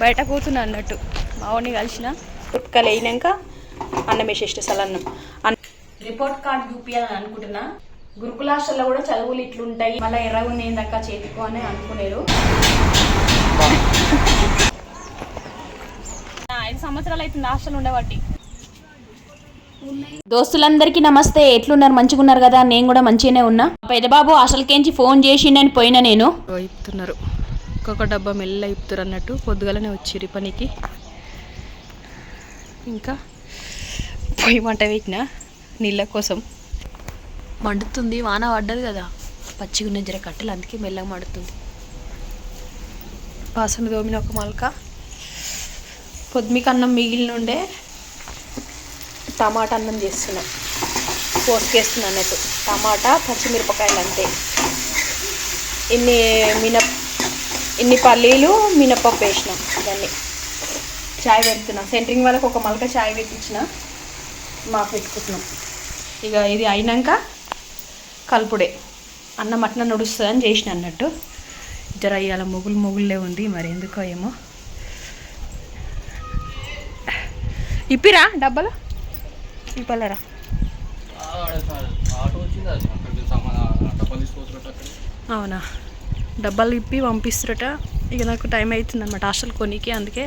బయట కూతున్నా అన్నట్టు. మావాడిని కలిసిన ఉత్కలు అయినాక అన్నం అన్నం అన్- రిపోర్ట్ కార్డ్ చూపించాలని అనుకుంటున్నా. గురుకుల హాస్టల్లో కూడా చదువులు ఇట్లుంటాయి. మళ్ళీ ఎర్రగా ఉన్నాయిందక్క చేతికో అని అనుకునేరు ఐదు సంవత్సరాలు అవుతుంది హాస్టల్ ఉండబట్టి. దోస్తులందరికీ నమస్తే. ఎట్లున్నారు? మంచిగా ఉన్నారు కదా? నేను కూడా మంచిగానే ఉన్నా. పెద్దబాబు అసలుకేంచి ఫోన్ చేసిండని పోయినా నేను. ఇప్పుతున్నారు ఒక్కొక్క డబ్బా మెల్ల ఇప్పుతారు అన్నట్టు పొద్దుగలనే వచ్చిర్రు పనికి. ఇంకా పొయ్యి మంట పెట్టిన నీళ్ళ కోసం. మండుతుంది వాన పడ్డది కదా. పచ్చిగా ఉన్న జర కట్టెలు అందుకే మెల్లగా మండుతుంది. వాసన దోమిన ఒక మలక. పొద్దుమికి అన్నం మిగిలిన ఉండే టమాటా అన్నం చేస్తున్నాం. పోసుకేస్తున్నాం అన్నట్టు. టమాటా పచ్చిమిరపకాయలు అంతే ఇన్ని మినప్ ఇన్ని పల్లీలు మినపప్పు వేసినాం దాన్ని చాయ్ పెడుతున్నాం. సెంటరింగ్ వాళ్ళకి ఒక మలక చాయ్ పెట్టించిన. మాకు పెట్టుకుంటున్నాం. ఇక ఇది అయినాక కలుపుడే. అన్నం అట్లా నడుస్తుంది అని చేసిన అన్నట్టు. జర ఇవాళ మొగులు మొగుళ్ళే ఉంది మరి ఎందుకో ఏమో. ఇప్పిరా డబ్బాలు? ఇప్పలేరా? అవునా? డబ్బాలు ఇప్పి పంపిస్తురట. ఇక నాకు టైం అవుతుంది అనమాట హాస్టల్ కొనికి అందుకే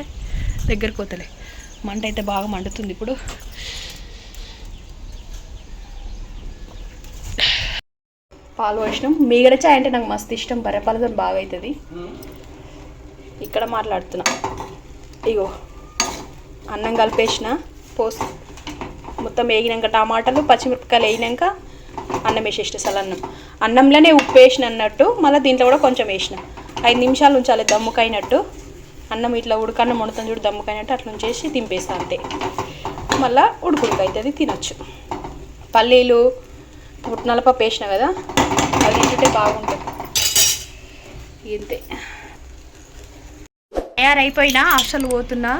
దగ్గరికి పోతలే. మంట అయితే బాగా మండుతుంది ఇప్పుడు. పాలు పోసినాం. మీగడ చాయ్ అంటే నాకు మస్తు ఇష్టం. బర్రెపాలతో బాగా అవుతుంది ఇక్కడ మాట్లాడుతున్నా. ఇగో అన్నం కలిపేసిన. పోసి మొత్తం వేగినాక టమాటాలు పచ్చిమిరపకాయలు వేయినాక అన్నం వేసేసిన అసలు అన్నం. అన్నంలోనే ఉప్పు వేసిన అన్నట్టు మళ్ళీ దీంట్లో కూడా కొంచెం వేసిన. ఐదు నిమిషాలు ఉంచాలి దమ్ముకైనట్టు. అన్నం ఇట్లా ఉడకన్నం వండుతాం చూడు దమ్ముకైనట్టు అట్లా ఉంచేసి దింపేస్తా అంతే. మళ్ళీ ఉడుకుడుకు అవుతుంది తినొచ్చు. పల్లీలు పుట్నాల వేసిన కదా అది తింటుంటే బాగుంటుంది. ఇంతే. తయారైపోయినా హాస్టల్ పోతున్నా.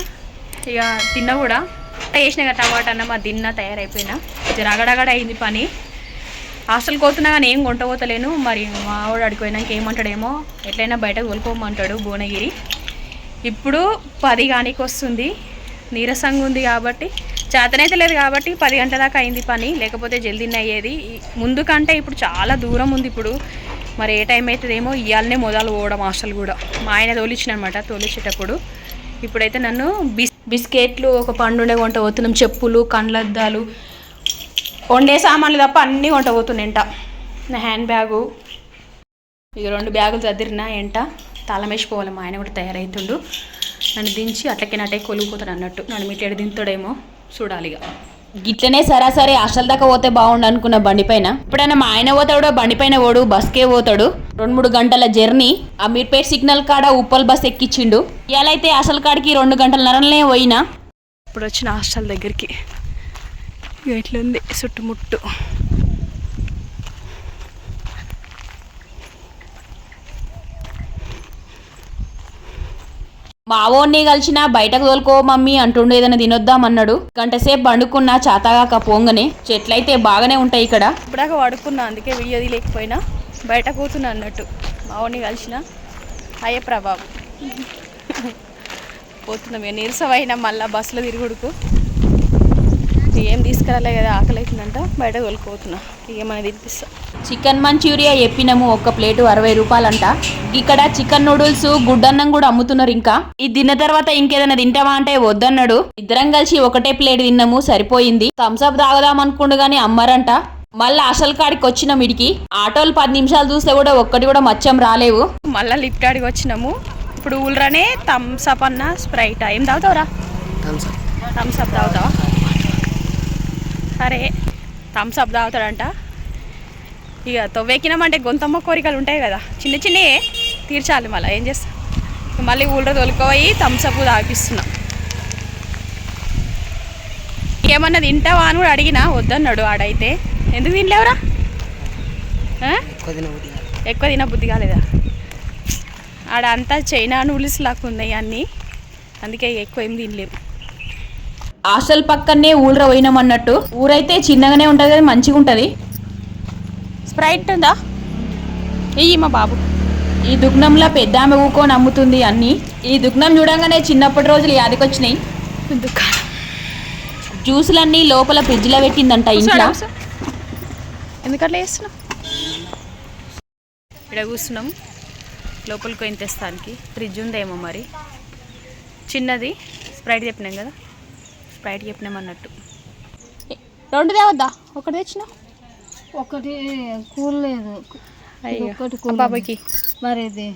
ఇక తిన్నా కూడా. వేసిన కదా టమాటా అన్నం అది తిన్నా తయారైపోయినా. జర అయింది పని. హాస్టల్కి పోతున్నా కానీ ఏం కొంటపోతలేను మరి మా ఆవిడ అడిగిపోయినాక ఏమంటాడేమో ఎట్లయినా బయటకు తోలుకోమంటాడు భువనగిరి. ఇప్పుడు పది కానికి వస్తుంది. నీరసంగా ఉంది కాబట్టి చేతనైతే లేదు కాబట్టి పది గంటల దాకా అయింది పని. లేకపోతే జల్దీనే అయ్యేది. ముందు కంటే ఇప్పుడు చాలా దూరం ఉంది ఇప్పుడు. మరి ఏ టైం అవుతుందేమో ఇవాళనే మొదలు పోవడం హాస్టల్ కూడా. మా ఆయన తోలిచ్చినమాట తోలిచ్చేటప్పుడు. ఇప్పుడైతే నన్ను బిస్ బిస్కెట్లు ఒక పండుండే కొంట పోతున్నాం చెప్పులు కండ్లద్దాలు వండే సామాన్లు తప్ప అన్నీ పోతున్నాయి ఎంట నా హ్యాండ్ బ్యాగు. ఇక రెండు బ్యాగులు చదిరినా ఎంట తాళం వేసిపోవాలి మా ఆయన కూడా తయారవుతుండు నన్ను దించి అట్లకే నటే కొలిగిపోతాడు అన్నట్టు. నన్ను మీటేడు దింతాడేమో చూడాలి ఇక గిట్లనే సరాసరి హాస్టల్ దాకా పోతే బాగుండు అనుకున్న బండి పైన. ఇప్పుడైనా మా ఆయన పోతాడు బండి పైన పోడు బస్కే పోతాడు. రెండు మూడు గంటల జర్నీ. ఆ మీర్పేట్ సిగ్నల్ కాడ ఉప్పల్ బస్ ఎక్కించిండు. ఇవాళైతే అసలు కాడికి రెండు గంటల నరలనే పోయినా. ఇప్పుడు వచ్చిన హాస్టల్ దగ్గరికి. ఇట్లుంది చుట్టుముట్టు. మావోన్ని కలిసిన బయటకు తోలుకో మమ్మీ అంటుండు ఏదైనా తినొద్దామన్నాడు గంట సేపు పండుకున్నా చాతాగా పోంగనే. చెట్లయితే బాగానే ఉంటాయి ఇక్కడ. ఇప్పుడాక పడుకున్నా అందుకే వీడియో లేకపోయినా బయట కూతున్నా అన్నట్టు. మావోన్ని కలిసిన అయ్యే ప్రభావం. పోతున్నాం నీరసమైన మళ్ళీ బస్సులో తిరుగుడుకు. ఏం తీసుకురాలే కదా ఆకలి అవుతుందంట బయట తోలుకుపోతున్నా. ఏమైనా తినిపిస్తా చికెన్ మంచూరియా చెప్పినాము ఒక్క ప్లేటు అరవై రూపాయలంట. ఇక్కడ చికెన్ నూడిల్స్ గుడ్డన్నం కూడా అమ్ముతున్నారు ఇంకా. ఇది తిన్న తర్వాత ఇంకేదైనా తింటావా అంటే వద్దన్నాడు. ఇద్దరం కలిసి ఒకటే ప్లేట్ తిన్నాము సరిపోయింది. థమ్స్అప్ తాగదాం అనుకుండు గానీ అమ్మారంట. మళ్ళీ అసలు కాడికి వచ్చినాం ఇడికి. ఆటోలు పది నిమిషాలు చూస్తే కూడా ఒక్కటి కూడా మచ్చం రాలేవు. మళ్ళీ లిఫ్ట్ ఆడికి వచ్చినాము. ఇప్పుడు ఊళ్ళనే థమ్స్అప్ అన్న స్ప్రైట్. ఏం తాగుతావురా? థమ్స్అప్ తాగుతావా? సరే థమ్స్అప్ తాగుతాడంట. ఇక తొవ్వెక్కినామంటే గొంతమ్మ కోరికలు ఉంటాయి కదా. చిన్న చిన్నయే తీర్చాలి మళ్ళీ ఏం చేస్తా? మళ్ళీ ఊళ్ళో తొలుకోయి థమ్స్అప్ తాగిస్తున్నా. ఏమన్నా తింటావా అని కూడా అడిగినా వద్దన్నాడు ఆడైతే. ఎందుకు తినలేవురా? ఎక్కువ తిన బుద్ధి కాలేదా? ఆడ అంతా చైనా నూడిల్స్ లాగా ఉన్నాయి అన్నీ. అందుకే ఎక్కువ ఏం తినలేము. హాస్టల్ పక్కనే ఊళ్ళో పోయినామన్నట్టు. ఊరైతే చిన్నగానే ఉంటుంది కానీ మంచిగా ఉంటుంది. స్ప్రైట్ ఉందా? ఇయ్యి మా బాబు. ఈ దుగ్నంలో పెద్ద ఆమె ఊకొని అమ్ముతుంది అన్ని. ఈ దుగ్నం చూడంగానే చిన్నప్పటి రోజులు యాదకొచ్చినాయి. జ్యూసులన్నీ లోపల ఫ్రిడ్జ్లో పెట్టిందంట ఇంట్లో. ఎందుకట్లా చేస్తున్నాం ఇక్కడ కూర్చున్నాం. లోపలికి పోయిన తెస్తానికి. ఫ్రిడ్జ్ ఉందేమో మరి. చిన్నది. స్ప్రైట్ చెప్పినాం కదా. స్ప్రైట్ చెప్పినాం అన్నట్టు రెండు తేవద్దా? ఒకటి తెచ్చినా? ఒకటి కూల్ లేదు. అయ్యో ఒకటి కూల్ బాబాయ్కి మరి ఇది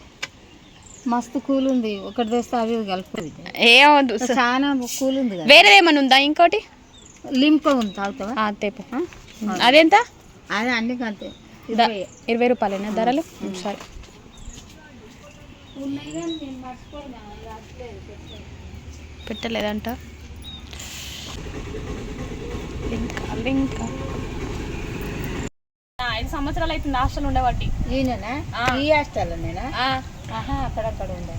మస్తు కూల్ ఉంది. ఒకటి తెస్తే అవి కలుపుతుంది ఏమవద్దు చాలా కూల్ ఉంది కదా. వేరేదేమన్నా ఉందా ఇంకోటి? లింప ఉంది తాగుతావా? ఆ, తేపు అదెంత? అది అన్ని అంతే ఇరవై. రూపాయలేనా ధరలు? సరే. పెట్టలేదంట. లింక్ ఐదు సంవత్సరాలు అవుతుంది హాస్టల్ ఉండబట్టి. ఈ హాస్టల్ నేనా? ఆ, ఆహా అక్కడక్కడ ఉండే.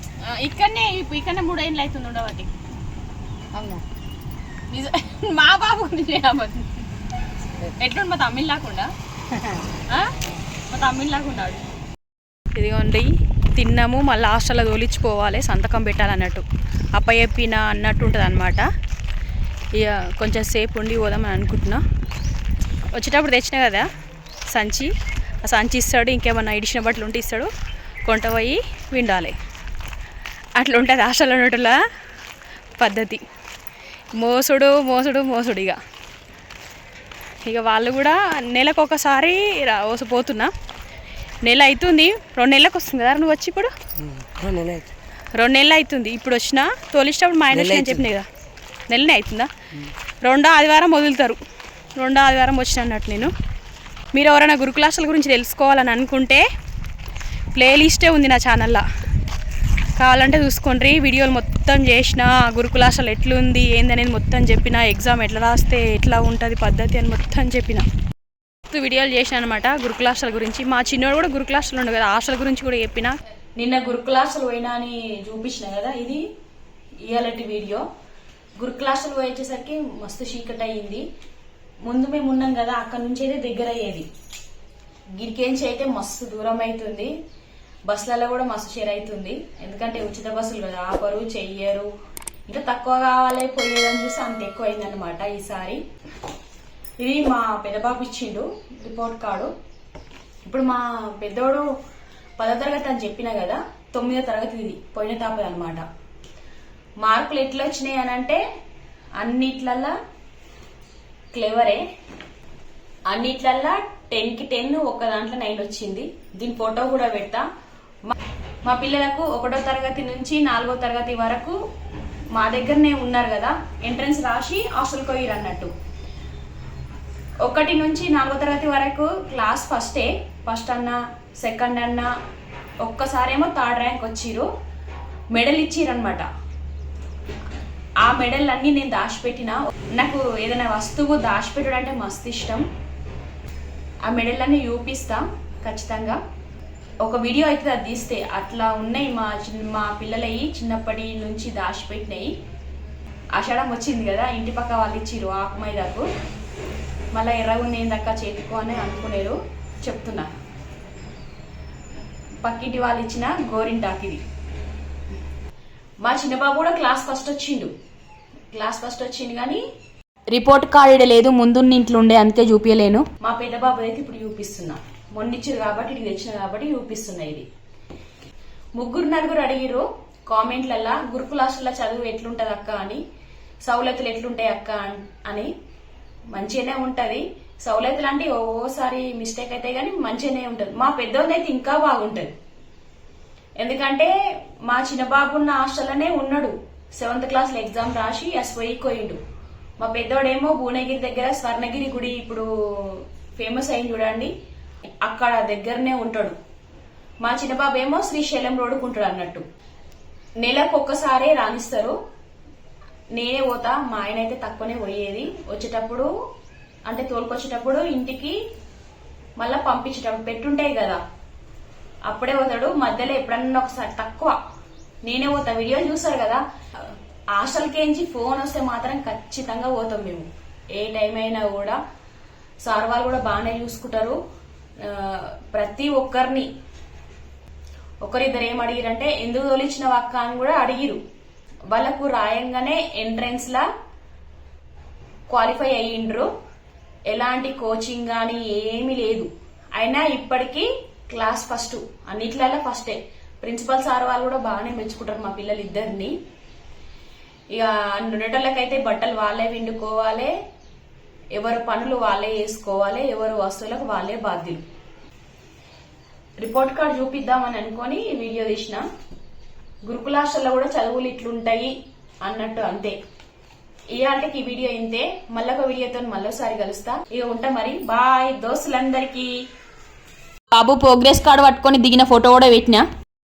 ఇక్కడనే ఇక్కడనే మూడేళ్ళు అవుతుంది ఉండబట్టి. అవునా? మా బాబు. ఎట్లుండి మా తమ్మిళ్ళ లాకుండా? మా తమ్మిళ్ళ లాకున్నాడు ఇదిగోండి తిన్నాము మళ్ళీ హాస్టల్లో తోలిచ్చిపోవాలి సంతకం పెట్టాలన్నట్టు. అప్ప చెప్పిన అన్నట్టు ఉంటుంది అనమాట ఇక కొంచెం సేపు ఉండి పోదామని అనుకుంటున్నా. వచ్చేటప్పుడు తెచ్చిన కదా సంచి. ఆ సంచి ఇస్తాడు ఇంకేమన్నా ఇడిచిన బట్టలు ఉంటే ఇస్తాడు. కొంట పోయి విండాలి. అట్లా ఉంటుంది హాస్టల్లో ఉన్నట్టుల పద్ధతి. మోసుడు మోసుడు మోసుడు ఇక. ఇక వాళ్ళు కూడా నెలకు ఒకసారి పోతున్నా. నెల అవుతుంది రెండు నెలలకు వస్తుంది కదా నువ్వు వచ్చి ఇప్పుడు? రెండు నెలలు అవుతుంది ఇప్పుడు వచ్చిన తోలిచ్చినప్పుడు మా ఆయన చెప్పిన కదా. నెలనే అవుతుందా? రెండో ఆదివారం వదులుతారు. రెండో ఆదివారం వచ్చిన అన్నట్టు నేను. మీరు ఎవరైనా గురుకులాసాల గురించి తెలుసుకోవాలని అనుకుంటే ప్లేలిస్టే ఉంది నా ఛానల్లో. కావాలంటే చూసుకోండి. వీడియోలు మొత్తం చేసిన గురుకులాసాలు ఎట్లుంది ఏందనేది మొత్తం చెప్పిన ఎగ్జామ్ ఎట్లా రాస్తే ఎట్లా ఉంటుంది పద్ధతి అని మొత్తం చెప్పిన. వీడియోలు చేసిన అనమాట గురుకులాసాల గురించి. మా చిన్నోడు కూడా గురుకులాసాలు ఉండవు కదా హాస్టల్ గురించి కూడా చెప్పిన. నిన్న గురుకులాసాలు పోయినా అని చూపించిన కదా ఇది? ఇయాలటి వీడియో. గురుకులాసాలు పోయేసరికి మస్తు చీకటి అయ్యింది ముందు మేము ఉన్నాం కదా అక్కడ నుంచి అయితే దగ్గర అయ్యేది గిరికేంచి అయితే మస్తు దూరం అవుతుంది బస్సులలో కూడా మస్తు షేర్ అవుతుంది ఎందుకంటే ఉచిత బస్సులు కదా ఆపరు చెయ్యరు. ఇంకా తక్కువ కావాలి పోయేదని చూసి అంత ఎక్కువ అయిందనమాట ఈసారి. ఇది మా పెద్దబాబు ఇచ్చిండు రిపోర్ట్ కార్డు. ఇప్పుడు మా పెద్దోడు పదో తరగతి అని చెప్పిన కదా తొమ్మిదో తరగతి ఇది పోయిన తాపది అనమాట మార్కులు ఎట్లా వచ్చినాయి అని అంటే అన్నిట్లల్లా క్లెవరే అన్నిట్లల్లా టెన్కి టెన్ ఒక దాంట్లో నైన్ వచ్చింది. దీని ఫోటో కూడా పెడతా. మా- పిల్లలకు ఒకటో తరగతి నుంచి నాలుగో తరగతి వరకు మా దగ్గరనే ఉన్నారు కదా ఎంట్రన్స్ రాసి హాస్టల్కి పోయిరు అన్నట్టు. ఒకటి నుంచి నాలుగో తరగతి వరకు క్లాస్ ఫస్టే ఫస్ట్ అన్న సెకండ్ అన్న ఒక్కసారేమో థర్డ్ ర్యాంక్ వచ్చిర్రు. మెడల్ ఇచ్చిరనమాట ఆ మెడల్ అన్నీ నేను దాచిపెట్టిన. నాకు ఏదైనా వస్తువు దాచిపెట్టడం అంటే మస్తు ఇష్టం. ఆ మెడల్ అన్నీ చూపిస్తా ఖచ్చితంగా. ఒక వీడియో అయితే అది తీస్తే అట్లా ఉన్నాయి మా చిన్న మా పిల్లలవి చిన్నప్పటి నుంచి దాచిపెట్టినాయి. ఆషాఢం వచ్చింది కదా ఇంటి పక్క వాళ్ళు ఇచ్చిర్రు ఆకుమైదాకు. మళ్ళీ ఎర్రగుండేందక్క చేతుకో అని అనుకునేరు చెప్తున్నా. పక్కింటి వాళ్ళు ఇచ్చిన గోరింటాకు ఇది. మా చిన్నబాబు కూడా క్లాస్ ఫస్ట్ వచ్చిండు. క్లాస్ ఫస్ట్ వచ్చిండు కానీ రిపోర్ట్ కార్డు లేదు ముందున్న ఇంట్లో ఉండే అందుకే చూపించలేను మా పెద్ద బాబు అయితే ఇప్పుడు చూపిస్తున్నా మొన్నిచ్చారు కాబట్టి ఇది తెచ్చిన కాబట్టి చూపిస్తున్నా ఇది. ముగ్గురు నలుగురు అడిగిర్రు కామెంట్లల్లా గురుకులాసుల చదువు ఎట్లుంటది అక్క అని సౌలతులు ఎట్లుంటాయి అక్క అన్- మంచిగానే ఉంటది. సౌలతులు అంటే ఓసారి మిస్టేక్ అయితే గానీ మంచిగానే ఉంటది. మా పెద్దోది అయితే ఇంకా బాగుంటది. ఎందుకంటే మా చిన్న బాబు ఉన్న హాస్టల్లోనే ఉన్నాడు. సెవెంత్ క్లాస్లో ఎగ్జామ్ రాసి ఎస్వై పోయిండు మా పెద్దోడేమో భువనగిరి దగ్గర స్వర్ణగిరి గుడి ఇప్పుడు ఫేమస్ అయింది చూడండి. అక్కడ దగ్గరనే ఉంటాడు. మా చిన్న బాబు ఏమో శ్రీశైలం రోడ్డుకు ఉంటాడు అన్నట్టు. నెలకు ఒక్కసారే రాణిస్తారు. నేనే పోతా మా ఆయన అయితే తక్కువనే పోయేది. వచ్చేటప్పుడు అంటే తోలుకొచ్చేటప్పుడు ఇంటికి మళ్ళా పంపించేటప్పుడు పెట్టుంటాయి కదా. అప్పుడే పోతాడు. మధ్యలో ఎప్పుడన్నా ఒకసారి తక్కువ. నేనే పోతా. వీడియో చూస్తారు కదా. హాస్టల్కేంచి ఫోన్ వస్తే మాత్రం ఖచ్చితంగా పోతాం మేము. ఏ టైం అయినా కూడా. సార్ వాళ్ళు కూడా బాగానే చూసుకుంటారు. ప్రతి ఒక్కరిని. ఒకరిద్దరు ఏం అడిగిరంటే ఎందుకు తోలించిన వక్క అని కూడా అడిగిరు. వాళ్ళకు రాయంగానే ఎంట్రన్స్ లా క్వాలిఫై అయ్యిండ్రు. ఎలాంటి కోచింగ్ కానీ ఏమీ లేదు. అయినా ఇప్పటికీ క్లాస్ ఫస్ట్ అన్నిట్లలో ఫస్టే. ప్రిన్సిపల్ సార్ వాళ్ళు కూడా బాగానే మెచ్చుకుంటారు మా పిల్లలు ఇద్దరిని ఇక ఉండేటోళ్ళకైతే బట్టలు వాళ్ళే విండుకోవాలి ఎవరి పనులు వాళ్ళే వేసుకోవాలి ఎవరి వస్తువులకు వాళ్ళే బాధ్యులు. రిపోర్ట్ కార్డ్ చూపిద్దామని అనుకొని వీడియో తీసిన. గురుకులాశాల్లో కూడా చదువులు ఇట్లుంటాయి అన్నట్టు అంతే. ఇవాళకి ఈ వీడియో ఇంతే. మళ్ళొక వీడియోతో మళ్ళోసారి కలుస్తా. ఇక ఉంటా మరి. బాయ్ దోస్తులందరికీ. బాబు ప్రోగ్రెస్ కార్డు పట్టుకొని దిగిన ఫోటో కూడా పెట్టినా?